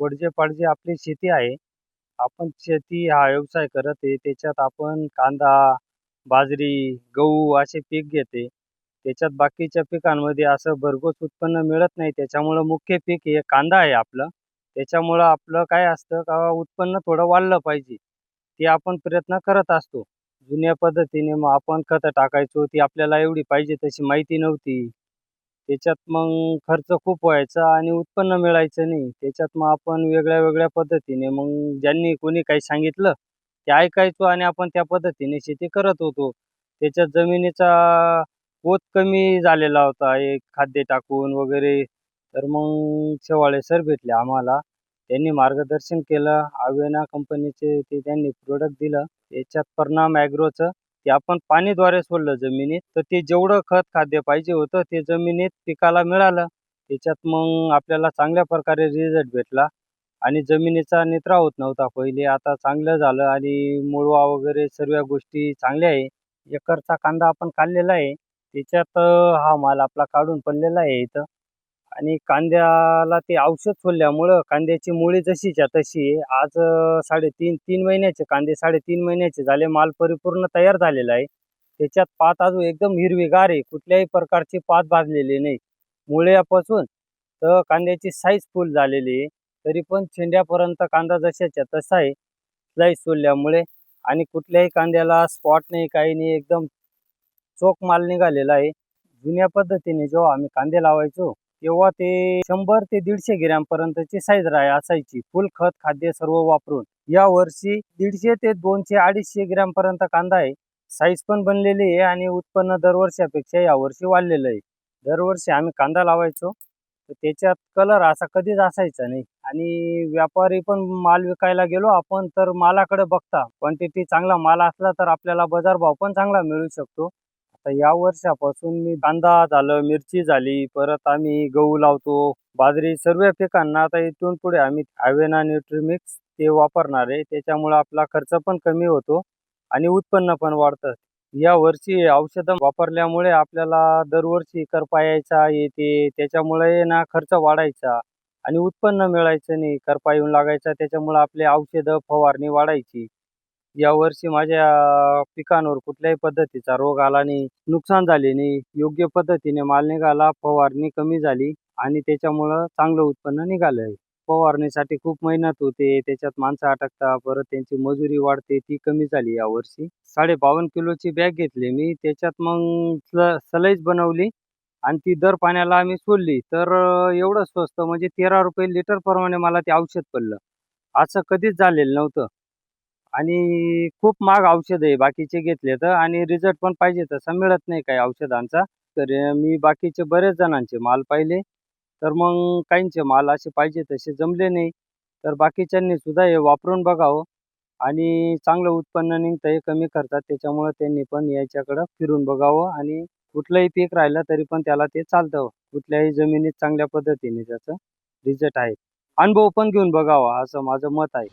वडजे पाडजे आपली शेती आहे. आपण शेती हा व्यवसाय करत आहे. त्याच्यात आपण कांदा बाजरी गहू असे पीक घेते. त्याच्यात बाकीच्या पिकांमध्ये असं भरघोस उत्पन्न मिळत नाही. त्याच्यामुळं मुख्य पीक हे कांदा आहे आपलं. त्याच्यामुळं आपलं काय असतं का उत्पन्न थोडं वाढलं पाहिजे. ते आपण प्रयत्न करत असतो. जुन्या पद्धतीने मग आपण खतं टाकायचो ती आपल्याला एवढी पाहिजे तशी माहिती नव्हती. त्याच्यात मग खर्च खूप व्हायचा आणि उत्पन्न मिळायचं नाही. त्याच्यात मग आपण वेगळ्या वेगळ्या पद्धतीने मग ज्यांनी कोणी काही सांगितलं ते ऐकायचो आणि आपण त्या पद्धतीने शेती करत होतो. त्याच्यात जमिनीचा पोत कमी झालेला होता. एक खाद्य टाकून वगैरे तर मग शेवाळे सर भेटले आम्हाला. त्यांनी मार्गदर्शन केलं. आवेना कंपनीचे ते त्यांनी प्रोडक्ट दिलं. याच्यात परिणाम ॲग्रोचं ते आपण पाणीद्वारे सोडलं जमिनीत तर ते जेवढं खत खाद्य पाहिजे होतं ते जमिनीत पिकाला मिळालं. त्याच्यात मग आपल्याला चांगल्या प्रकारे रिझल्ट भेटला आणि जमिनीचा निचरा होत नव्हता पहिले. आता चांगलं झालं आणि मुळवा वगैरे सर्व गोष्टी चांगल्या आहे. एकरचा कांदा आपण काढलेला आहे. त्याच्यात हा माल आपला काढून पडलेला आहे इथं. आणि कांद्याला ते औषध सोडल्यामुळं कांद्याची मुळी जशीच्या तशी आहे आज साडेतीन तीन महिन्याचे कांदे साडेतीन महिन्याचे झाले माल परिपूर्ण तयार झालेला आहे. त्याच्यात पात अजून एकदम हिरवीगार आहे कुठल्याही प्रकारची पात भाजलेली नाही. मुळ्यापासून तर कांद्याची साईज फुल झालेली आहे. तरी पण शेंड्यापर्यंत कांदा जशाच्या तसा आहे स्लाईस सोडल्यामुळे. आणि कुठल्याही कांद्याला स्पॉट नाही काही नाही एकदम चोख माल निघालेला आहे. जुन्या पद्धतीने जेव्हा आम्ही कांदे लावायचो तेव्हा ते शंभर ते दीडशे ग्रॅमपर्यंतची साईज राय असायची. फुल खत खाद्य सर्व वापरून. या वर्षी दीडशे ते दोनशे अडीचशे ग्रॅमपर्यंत कांदा आहे. साईज पण बनलेली आहे आणि उत्पन्न दरवर्षापेक्षा यावर्षी वाढलेलं आहे. दरवर्षी आम्ही कांदा लावायचो. तर त्याच्यात कलर असा कधीच असायचा नाही. आणि व्यापारी पण माल विकायला गेलो. आपण तर मालाकडे बघता. क्वांटिटी चांगला माल असला तर आपल्याला बाजारभाव पण चांगला मिळू शकतो. तर या वर्षापासून मी कांदा झालं मिरची झाली परत आम्ही गहू लावतो बाजरी सर्व पिकांना आता इथून पुढे आम्ही अवेना न्यूट्रीमिक्स ते वापरणार आहे. त्याच्यामुळे आपला खर्च पण कमी होतो आणि उत्पन्न पण वाढतं. या वर्षी औषधं वापरल्यामुळे आपल्याला दरवर्षी करपायाचा येते त्याच्यामुळे ना खर्च वाढायचा आणि उत्पन्न मिळायचं नाही करपा येऊन लागायचा त्याच्यामुळे आपले औषधं फवारणी वाढायची. यावर्षी माझ्या पिकांवर कुठल्याही पद्धतीचा रोग आला नाही नुकसान झाले नाही योग्य पद्धतीने माल निघाला फवारणी कमी झाली आणि त्याच्यामुळं चांगलं उत्पन्न निघालं आहे. फवारणीसाठी खूप मेहनत होते त्याच्यात माणसं अटकता परत त्यांची मजुरी वाढते ती कमी झाली यावर्षी साडे बावन्न किलोची बॅग घेतली मी त्याच्यात मग स सलाईज बनवली आणि ती दर पाण्याला आम्ही सोडली. तर एवढं स्वस्त म्हणजे तेरा रुपये लिटर प्रमाणे मला ते औषध पडलं. असं कधीच झालेलं नव्हतं. आणि खूप महाग औषध आहे बाकीचे घेतले तर आणि रिझल्ट पण पाहिजे तसा मिळत नाही काही औषधांचा. तर मी बाकीचे बरेच जणांचे माल पाहिले तर मग काहींचे माल असे पाहिजे तसे जमले नाही. तर बाकीच्यांनी सुद्धा हे वापरून बघावं आणि चांगलं उत्पन्न निघतं हे कमी करतात त्याच्यामुळं त्यांनी पण याच्याकडं फिरून बघावं आणि कुठलंही पीक राहिलं तरी पण त्याला ते चालतं. कुठल्याही जमिनीत चांगल्या पद्धतीने त्याचं रिझल्ट आहे. अनुभव पण घेऊन बघावा असं माझं मत आहे.